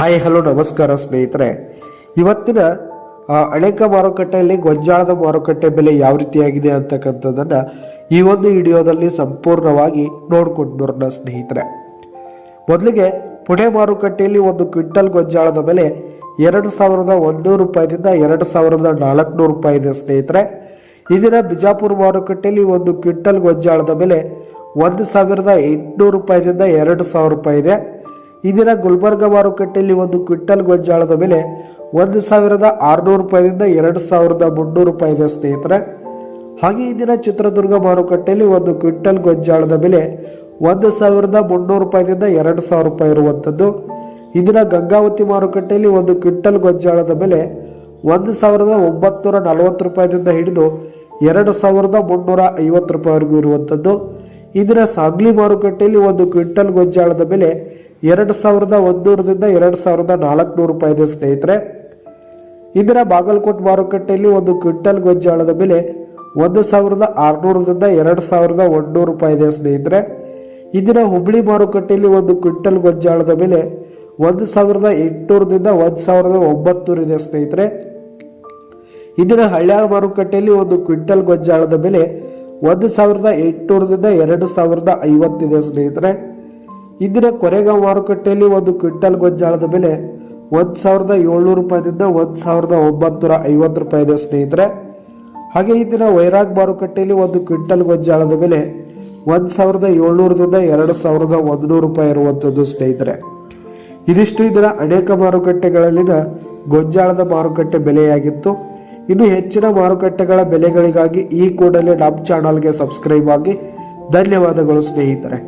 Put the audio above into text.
Hi, hello, ನಮಸ್ಕಾರ ಸ್ನೇಹಿತರೆ. ಇವತ್ತಿನ ಅಣೆಕ ಮಾರುಕಟ್ಟೆಯಲ್ಲಿ ಗೊಂಜಾಳದ ಮಾರುಕಟ್ಟೆ ಬೆಲೆ ಯಾವ ರೀತಿಯಾಗಿದೆ ಅಂತಕ್ಕಂಥದ್ದನ್ನ ಈ ಒಂದು ವಿಡಿಯೋದಲ್ಲಿ ಸಂಪೂರ್ಣವಾಗಿ ನೋಡ್ಕೊಂಡು ಬರೋಣ ಸ್ನೇಹಿತರೆ. ಮೊದಲಿಗೆ ಪುಣೆ ಮಾರುಕಟ್ಟೆಯಲ್ಲಿ ಒಂದು ಕ್ವಿಂಟಲ್ ಗೊಂಜಾಳದ ಬೆಲೆ ಎರಡು ಸಾವಿರದ ಒಂದೂರು ರೂಪಾಯಿದಿಂದ ಎರಡು ಸಾವಿರದ ನಾಲ್ಕುನೂರು ರೂಪಾಯಿ ಇದೆ ಸ್ನೇಹಿತರೆ. ಇದರ ಬಿಜಾಪುರ ಮಾರುಕಟ್ಟೆಯಲ್ಲಿ ಒಂದು ಕ್ವಿಂಟಲ್ ಗೊಂಜಾಳದ ಬೆಲೆ ಒಂದು ಸಾವಿರದ ಎಂಟುನೂರು ರೂಪಾಯಿದಿಂದ ಎರಡು ಸಾವಿರ ರೂಪಾಯಿ ಇದೆ. ಇಂದಿನ ಗುಲ್ಬರ್ಗ ಮಾರುಕಟ್ಟೆಯಲ್ಲಿ ಒಂದು ಕ್ವಿಂಟಲ್ ಗೊಂಜಾಳದ ಬೆಲೆ ಒಂದು ಸಾವಿರದ ಆರುನೂರು ರೂಪಾಯಿದಿಂದ ಎರಡು ಸಾವಿರದ ಮುನ್ನೂರು ರೂಪಾಯಿ ಇದೆ ಸ್ನೇಹಿತರೆ. ಹಾಗೆ ಇಂದಿನ ಚಿತ್ರದುರ್ಗ ಮಾರುಕಟ್ಟೆಯಲ್ಲಿ ಒಂದು ಕ್ವಿಂಟಲ್ ಗೊಂಜಾಳದ ಬೆಲೆ ಒಂದು ಸಾವಿರದ ಮುನ್ನೂರು ರೂಪಾಯಿದಿಂದ ಎರಡು ಸಾವಿರ ರೂಪಾಯಿ ಇರುವಂಥದ್ದು. ಇಂದಿನ ಗಂಗಾವತಿ ಮಾರುಕಟ್ಟೆಯಲ್ಲಿ ಒಂದು ಕ್ವಿಂಟಲ್ ಗೊಂಜಾಳದ ಬೆಲೆ ಒಂದು ಸಾವಿರದ ಒಂಬತ್ತುನೂರ ನಲವತ್ತು ರೂಪಾಯಿದಿಂದ ಹಿಡಿದು ಎರಡು ಸಾವಿರದ ಮುನ್ನೂರ ಐವತ್ತು ರೂಪಾಯಿವರೆಗೂ ಇರುವಂಥದ್ದು. ಈ ದಿನ ಸಾಗ್ಲಿ ಮಾರುಕಟ್ಟೆಯಲ್ಲಿ ಒಂದು ಕ್ವಿಂಟಲ್ ಗೊಂಜಾಳದ ಬೆಲೆ ಎರಡು ಸಾವಿರದ ಒಂದೂರದಿಂದ ಎರಡು ಸಾವಿರದ ನಾಲ್ಕುನೂರು ರೂಪಾಯಿ ಇದೆ, ಸ್ನೇಹಿತರೆ. ಇದರ ಬಾಗಲಕೋಟ್ ಮಾರುಕಟ್ಟೆಯಲ್ಲಿ ಒಂದು ಕ್ವಿಂಟಲ್ ಗೊಂಜಾಳದ ಬೆಲೆ ಒಂದು ಸಾವಿರದ ಆರುನೂರದಿಂದ ಎರಡು ಸಾವಿರದ ಒಂದೂರು ರೂಪಾಯಿ ಇದೆ, ಸ್ನೇಹಿತರೆ. ಇಂದಿನ ಹುಬ್ಳಿ ಮಾರುಕಟ್ಟೆಯಲ್ಲಿ ಒಂದು ಕ್ವಿಂಟಲ್ ಗೊಂಜಾಳದ ಬೆಲೆ ಒಂದು ಸಾವಿರದ ಎಂಟುನೂರದಿಂದ ಒಂದು ಸಾವಿರದ ಒಂಬತ್ತೂರು ಇದೆ, ಸ್ನೇಹಿತರೆ. ಇಂದಿನ ಹಳ್ಯಾಳ ಮಾರುಕಟ್ಟೆಯಲ್ಲಿ ಒಂದು ಕ್ವಿಂಟಲ್ ಗೊಂಜಾಳದ ಬೆಲೆ ಒಂದು ಸಾವಿರದ ಎಂಟುನೂರದಿಂದ ಎರಡು ಸಾವಿರದ ಐವತ್ತಿದೆ ಸ್ನೇಹಿತರೆ. ಇಂದಿನ ಕೊರೆಗಾಂವ್ ಮಾರುಕಟ್ಟೆಯಲ್ಲಿ ಒಂದು ಕ್ವಿಂಟಲ್ ಗೊಂಜಾಳದ ಬೆಲೆ ಒಂದು ಸಾವಿರದ ಏಳ್ನೂರು ರೂಪಾಯಿದಿಂದ ಒಂದು ಸಾವಿರದ ಒಂಬತ್ತುನೂರ ಐವತ್ತು ರೂಪಾಯಿ ಇದೆ ಸ್ನೇಹಿತರೆ. ಹಾಗೆ ಇಂದಿನ ವೈರಾಗ್ ಮಾರುಕಟ್ಟೆಯಲ್ಲಿ ಒಂದು ಕ್ವಿಂಟಲ್ ಗೊಂಜಾಳದ ಬೆಲೆ ಒಂದು ಸಾವಿರದ ಏಳ್ನೂರದಿಂದ ಎರಡು ಸಾವಿರದ ಒಂದುನೂರು ರೂಪಾಯಿ ಇರುವಂಥದ್ದು, ಸ್ನೇಹಿತರೆ. ಇದಿಷ್ಟು ಇದರ ಅನೇಕ ಮಾರುಕಟ್ಟೆಗಳಲ್ಲಿನ ಗೊಂಜಾಳದ ಮಾರುಕಟ್ಟೆ ಬೆಲೆಯಾಗಿತ್ತು. ಇನ್ನು ಹೆಚ್ಚಿನ ಮಾರುಕಟ್ಟೆಗಳ ಬೆಲೆಗಳಿಗಾಗಿ ಈ ಕೂಡಲೇ ನಮ್ಮ ಚಾನಲ್ಗೆ ಸಬ್ಸ್ಕ್ರೈಬ್ ಆಗಿ. ಧನ್ಯವಾದಗಳು, ಸ್ನೇಹಿತರೆ.